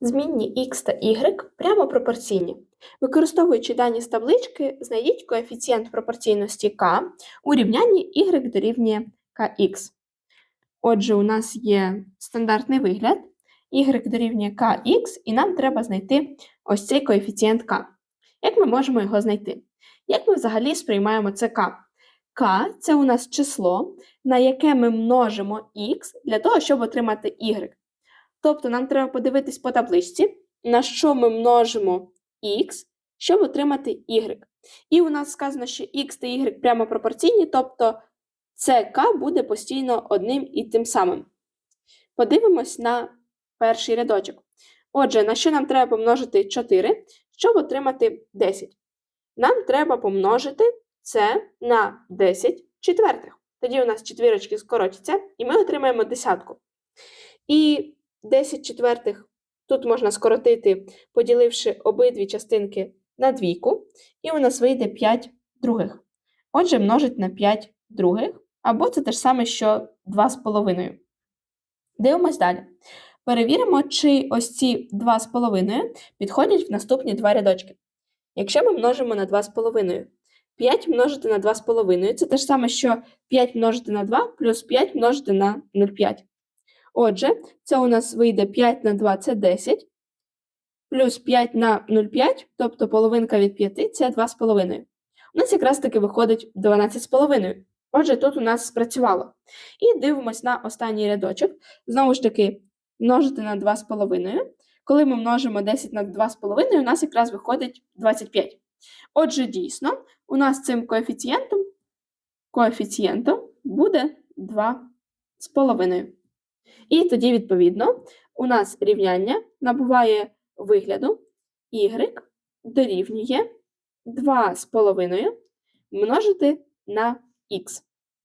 Змінні x та y прямо пропорційні. Використовуючи дані з таблички, знайдіть коефіцієнт пропорційності k у рівнянні y дорівнює kx. Отже, у нас є стандартний вигляд, y дорівнює kx, і нам треба знайти ось цей коефіцієнт k. Як ми можемо його знайти? Як ми взагалі сприймаємо це k? k – це у нас число, на яке ми множимо x для того, щоб отримати y. Тобто нам треба подивитись по табличці, на що ми множимо x, щоб отримати y. І у нас сказано, що x та y прямо пропорційні, тобто це буде постійно одним і тим самим. Подивимось на перший рядочок. Отже, на що нам треба помножити 4, щоб отримати 10? Нам треба помножити це на 10 четвертих. Тоді у нас четвірочки скоротяться, і ми отримаємо десятку. І 10 четвертих тут можна скоротити, поділивши обидві частинки на двійку, і у нас вийде 5 других. Отже, множить на 5 других, або це те ж саме, що 2,5. Дивимось далі. Перевіримо, чи ось ці 2,5 підходять в наступні два рядочки. Якщо ми множимо на 2,5, 5 множити на 2,5 це те ж саме, що 5 множити на 2 плюс 5 множити на 0,5. Отже, це у нас вийде 5 на 2 це 10, плюс 5 на 0,5, тобто половинка від 5 це 2,5. У нас якраз таки виходить 12,5. Отже, тут у нас спрацювало. І дивимось на останній рядочок. Знову ж таки, множити на 2,5. Коли ми множимо 10 на 2,5, у нас якраз виходить 25. Отже, дійсно, у нас цим коефіцієнтом, коефіцієнтом буде 2,5. І тоді, відповідно, у нас рівняння набуває вигляду y дорівнює 2,5 множити на х.